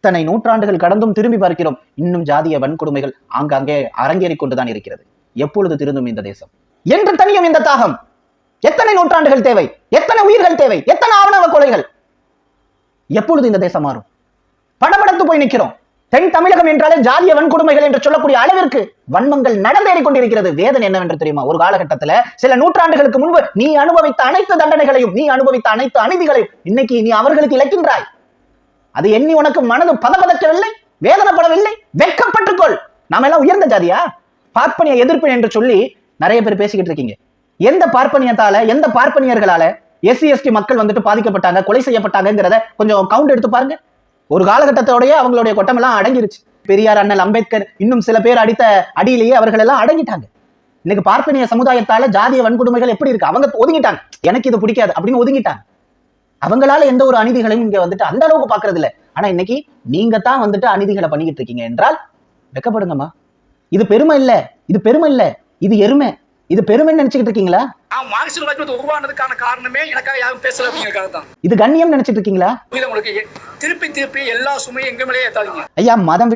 இத்தனை நூற்றாண்டுகள் கடந்தும் திரும்பி பார்க்கிறோம். இன்னும் ஜாதிய வன்கொடுமைகள் ஆங்காங்கே அரங்கேறிக் கொண்டுதான் இருக்கிறது. எப்பொழுது திருந்தும் இந்த தேசம்? என்று தனியும் இந்த தாகம். எத்தனை நூற்றாண்டுகள் தேவை? எத்தனை உயிர்கள் தேவை? எத்தனை ஆவணவ கொலைகள்? எப்பொழுது இந்த தேசம் மாறும்? படபடத்து போய் நிற்கிறோம். தென் தமிழகம் என்றாலே ஜாதிய வன்கொடுமைகள் என்று சொல்லக்கூடிய அளவிற்கு வன்மங்கள் நடந்தேறிக் கொண்டிருக்கிறது. வேதனை என்னவென்று தெரியுமா? ஒரு காலகட்டத்துல சில நூற்றாண்டுகளுக்கு முன்பு நீ அனுபவித்த அனைத்து தண்டனைகளையும் நீ அனுபவித்த அனைத்து அநீதிகளையும் இன்னைக்கு நீ அவர்களுக்கு இழக்கின்றாய். அது எண்ணி உனக்கு மனது பதபதக்கவில்லை வேதனைப்படவில்லை வெக்கப்பட்டுக்கொள் நாம எல்லாம் உயர்ந்த ஜாதியா? பார்ப்பனிய எதிர்ப்பின் என்று சொல்லி நிறைய பேர் பேசிக்கிட்டு இருக்கீங்க. எந்த பார்ப்பனியத்தால எந்த பார்ப்பனியர்களால எஸ்சி எஸ்டி மக்கள் வந்துட்டு பாதிக்கப்பட்டாங்க கொலை செய்யப்பட்டாங்கிறத கொஞ்சம் கவுண்ட் எடுத்து பாருங்க. ஒரு காலகட்டத்தோடய அவங்களுடைய கொட்டமெல்லாம் அடங்கிருச்சு. பெரியார் அண்ணல் அம்பேத்கர் இன்னும் சில பேர் அடித்த அடியிலேயே அவர்கள் எல்லாம் அடங்கிட்டாங்க. இன்னைக்கு பார்ப்பனிய சமுதாயத்தால ஜாதிய வன்கொடுமைகள் எப்படி இருக்கு? அவங்க ஒதுங்கிட்டாங்க. எனக்கு இது பிடிக்காது அப்படின்னு ஒதுங்கிட்டாங்க. அவங்களால எந்த ஒரு அநீதிகளையும் இங்க வந்துட்டு அந்த அளவுக்கு பாக்குறது இல்ல ஆனா இன்னைக்கு நீங்க தான் வந்துட்டு அநீதிகளை பண்ணிக்கிட்டு இருக்கீங்க என்றால் வெக்கப்படுங்கம்மா. இது பெருமை இல்ல. இது பெருமை இல்ல. இது எருமை. இது பெருமைன்னு நினைச்சுக்கிட்டு இருக்கீங்களா? கட்சி உருவானதுக்கான காரணமே எனக்காக யாரும் பேசல அப்படிங்கிறதுக்காக தான் இது கண்ணியம் நினைச்சிட்டு இருக்கீங்களா? உங்களுக்கு? திருப்பி திருப்பி எல்லா சுமையும் எங்க ஏத்தாதீங்க. ஐயா மதம்